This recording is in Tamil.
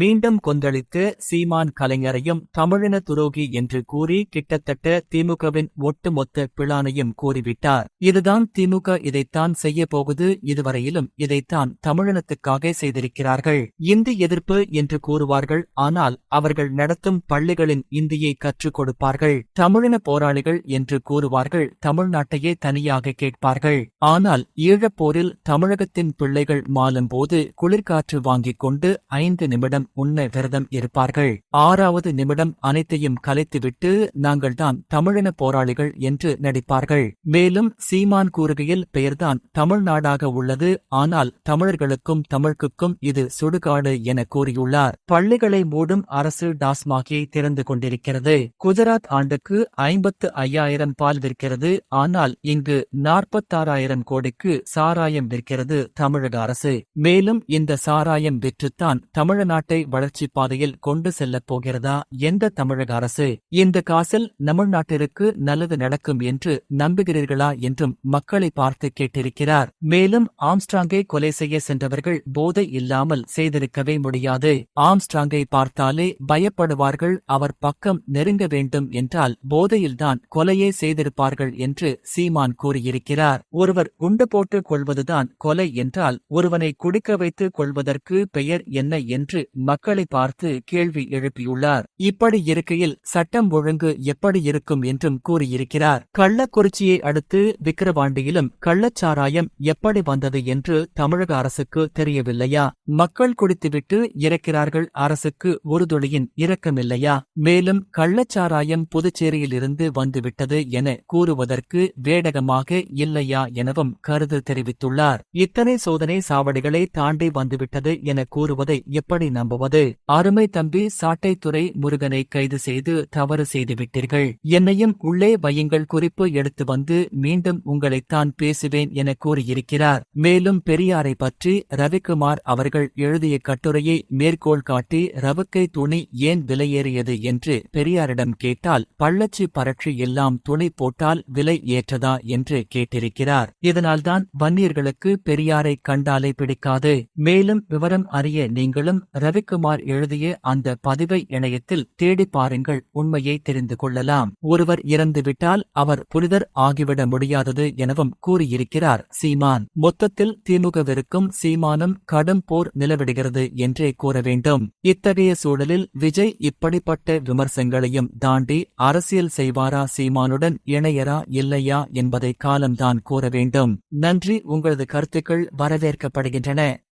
மீண்டும் கொந்தளித்து சீமான் கலைஞரையும் தமிழின துரோகி என்று கூறி கிட்டத்தட்ட திமுகவின் ஒட்டுமொத்த பிளானையும் கூறிவிட்டார். இதுதான் திமுக இதைத்தான் செய்ய போகுது. இதுவரையிலும் இதைத்தான் தமிழினத்துக்காக செய்திருக்கிறார்கள். இந்தி எதிர்ப்பு என்று கூறுவார்கள். ஆனால் அவர்கள் நடத்தும் பள்ளிகளின் இந்தியை கற்றுக் கொடுப்பார்கள். தமிழின போராளிகள் என்று கூறுவார்கள். தமிழ்நாட்டையே தனியாக கேட்பார்கள். ஆனால் ஈழப்போரில் தமிழகத்தின் பிள்ளைகள் மாலும் போது குளிர்காற்று வாங்கிக் கொண்டு ஐந்து நிமிடம் உண்ண விரதம் இருப்பார்கள். ஆறாவது நிமிடம் அனைத்தையும் கலைத்துவிட்டு நாங்கள் தான் தமிழின போராளிகள் என்று நடிப்பார்கள். மேலும் சீமான் கூறுகையில் பெயர்தான் தமிழ்நாடாக உள்ளது. ஆனால் தமிழர்களுக்கும் தமிழ்க்குக்கும் இது சுடுகாடு என கூறியுள்ளார். பள்ளிகளை மூடும் அரசு டாஸ்மாகை திறந்து கொண்டிருக்கிறது. குஜராத் ஆண்டுக்கு ஐம்பத்து ஐயாயிரம் பால் விற்கிறது. ஆனால் இங்கு நாற்பத்தாறாயிரம் கோடிக்கு சாராயம் விற்கிறது தமிழக அரசு. மேலும் இந்த சாராயம் விற்றுத்தான் தமிழ்நாட்டை வளர்ச்சிப் பாதையில் கொண்டு செல்லப் போகிறதா எந்த தமிழக அரசு? இந்த காசில் தமிழ்நாட்டிற்கு நல்லது நடக்கும் என்று நம்புகிறீர்களா என்றும் மக்களை பார்த்து கேட்டிருக்கிறார். மேலும் ஆம்ஸ்ட்ராங்கை கொலை செய்ய சென்றவர்கள் போதை இல்லாமல் செய்திருக்கவே முடியாது. ஆம்ஸ்ட்ராங்கை பார்த்தாலே பயப்படுவார்கள் அவர் பக்கம் நெருங்க வேண்டும் என்றால் போதையில்தான் கொலையே செய்திருப்பார்கள் என்று சீமான் கூறியிருக்கிறார். ஒருவர் குண்டு போட்டுக் கொள்வதுதான் கொலை என்றால் ஒருவனை குடிக்க வைத்துக் கொள்வதற்கு பெயர் என்ன என்று மக்களை பார்த்து கேள்வி எழுப்பியுள்ளார். இப்படி இருக்கையில் சட்டம் ஒழுங்கு எப்படி இருக்கும் என்றும் கூறியிருக்கிறார். கள்ளக்குறிச்சியை அடுத்து விக்கிரவாண்டியிலும் கள்ளச்சாராயம் எப்படி வந்தது என்று தமிழக அரசுக்கு தெரியவில்லையா? மக்கள் குடித்துவிட்டு இறக்கிறார்கள் அரசுக்கு ஒரு துளியின் இரக்கமில்லையா? மேலும் கள்ளச்சாராயம் புதுச்சேரியிலிருந்து வந்துவிட்டது என கூறுவதற்கு வேடகமாக இல்லையா எனவும் கருது தெரிவித்துள்ளார். இத்தனை சோதனை சாவடிகளை தாண்டி வந்துவிட்டது என கூறுவதை எப்படி நம்புவது. அருமை தம்பி சாட்டைத்துறை முருகனை கைது செய்து தவறு செய்துவிட்டீர்கள். என்னையும் உள்ளே வையுங்கள் குறிப்பு எடுத்து வந்து மீண்டும் உங்களைத்தான் பேசுவேன் என கூறியிருக்கிறார். மேலும் பெரியாரை பற்றி ரவிக்குமார் அவர்கள் எழுதிய கட்டுரையை மேற்கோள் காட்டி ரவுக்கை துணி ஏன் விலையேறியது? என்று பெரியாரிடம் கேட்டால் பள்ளச்சி பரட்சி எல்லாம் துணி போட்டால் விலை ஏற்றதா? என்று கேட்டிருக்கிறார். இதனால்தான் வன்னியர்களுக்கு பெரியாரை கண்டாலே பிடிக்காது. மேலும் விவரம் அறிய நீங்களும் ரவி ரவிக்குமார் எழுதிய அந்த பதிவை இணையத்தில் தேடி பாருங்கள் உண்மையை தெரிந்து கொள்ளலாம். ஒருவர் இறந்துவிட்டால் அவர் புனிதர் ஆகிவிட முடியாதது எனவும் கூறியிருக்கிறார். சீமான் மொத்தத்தில் திமுகவிற்கும் சீமானும் கடும் போர் நிலவிடுகிறது என்றே கூற வேண்டும். இத்தகைய சூழலில் விஜய் இப்படிப்பட்ட விமர்சனங்களையும் தாண்டி அரசியல் செய்வாரா சீமானுடன் இணையரா இல்லையா என்பதை காலம்தான் கூற வேண்டும். நன்றி உங்களது கருத்துக்கள் வரவேற்கப்படுகின்றன.